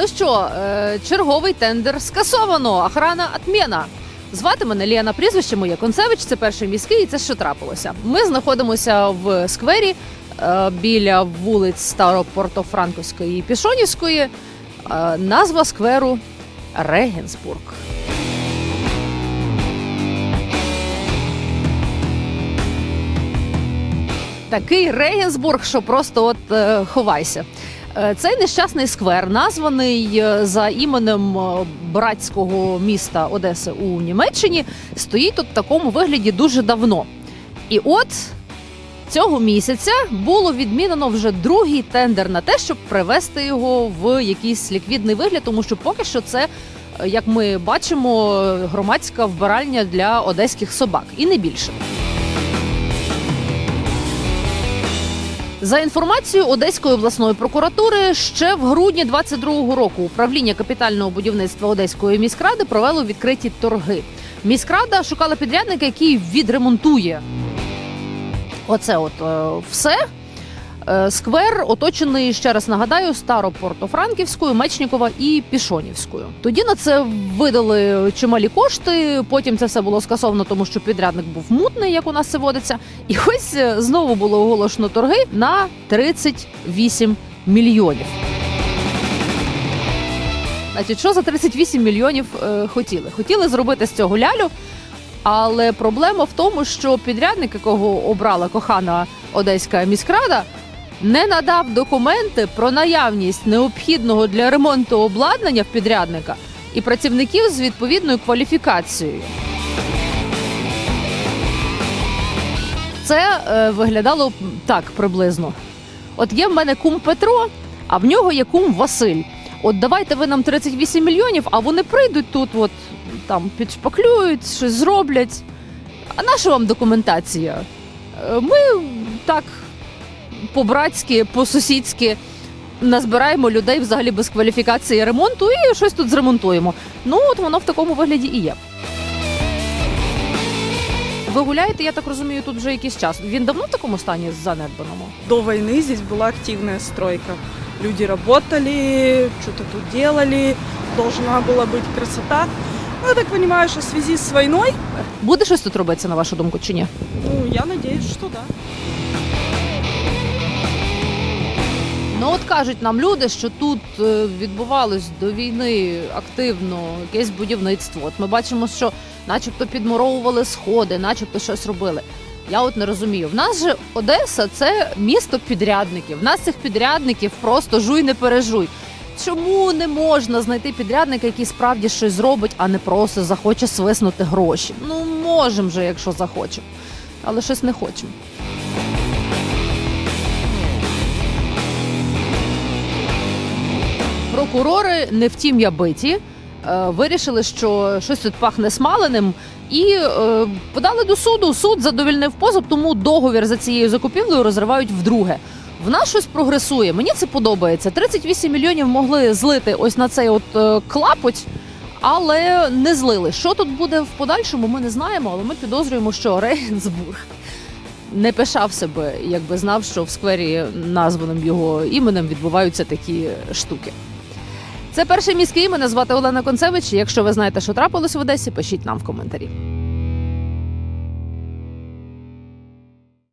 Ну що, е, черговий тендер скасовано. Охрана отмена. Звати мене Ліана, прізвище моє Концевич, це перший міський, і це що трапилося. Ми знаходимося в сквері е, біля вулиць Старопортофранковської і Пішонівської. Е, назва скверу Регенсбург. Такий Регенсбург, що просто от ховайся. Е, Цей нещасний сквер названий е, за іменем е, братського міста Одеси у Німеччині, стоїть тут в такому вигляді дуже давно. І от цього місяця було відмінено вже другий тендер на те, щоб привести його в якийсь ліквідний вигляд, тому що поки що це, як ми бачимо, громадська вбиральня для одеських собак і не більше. За інформацією Одеської обласної прокуратури, ще в грудні 22-го року управління капітального будівництва Одеської міськради провело відкриті торги. Міськрада шукала підрядника, який відремонтує оце от е, все. Е, Сквер оточений ще раз нагадаю Старопортофранківською, Мечнікова і Пішонівською. Тоді на це видали чималі кошти. Потім це все було скасовано, тому що підрядник був мутний, як у нас це водиться. І ось е, знову було оголошено торги на 38 мільйонів. Значить, що за 38 мільйонів е, хотіли? Хотіли зробити з цього лялю. Але проблема в тому, що підрядник, якого обрала кохана одеська міськрада, не надав документи про наявність необхідного для ремонту обладнання в підрядника і працівників з відповідною кваліфікацією. Це е, виглядало так приблизно. От є в мене кум Петро, а в нього є кум Василь. От давайте ви нам 38 мільйонів, а вони прийдуть тут, от там підшпаклюють, щось зроблять. А наша вам документація? Е, Ми так по-братськи, по-сусідськи назбираємо людей взагалі без кваліфікації ремонту і щось тут зремонтуємо. Ну, от воно в такому вигляді і є. Ви гуляєте, я так розумію, тут вже якийсь час. Він давно в такому стані занедбаному? До войны здесь была активная стройка. Люди работали, что-то тут делали, должна была быть красота. Ну, я так понимаю, что в связи с войной, Буде щось тут робитися, на вашу думку, чи ні? ну, я надеюсь, что да. Кажуть нам люди, що тут е, відбувалось до війни активно якесь будівництво. От ми бачимо, що начебто підмуровували сходи, начебто щось робили. Я от не розумію. В нас же Одеса це місто підрядників. В нас цих підрядників просто жуй не пережуй. Чому не можна знайти підрядника, який справді щось зробить, а не просто захоче свиснути гроші? Ну можемо же, якщо захочемо, але щось не хочемо. Прокурори не втім я биті. е, Вирішили, що щось тут пахне смаленим, і е, подали до суду. Суд задовільнив позов, тому договір за цією закупівлею розривають вдруге. В нас щось прогресує. Мені це подобається. 38 мільйонів могли злити ось на цей от е, клапоть, але не злили. Що тут буде в подальшому, ми не знаємо, але ми підозрюємо, що Рейгенсбург не пишав себе, якби знав, що в сквері, названим його іменем, відбуваються такі штуки. Це перший міський. Мене звати Олена Концевич. Якщо ви знаєте, що трапилось в Одесі, пишіть нам в коментарі.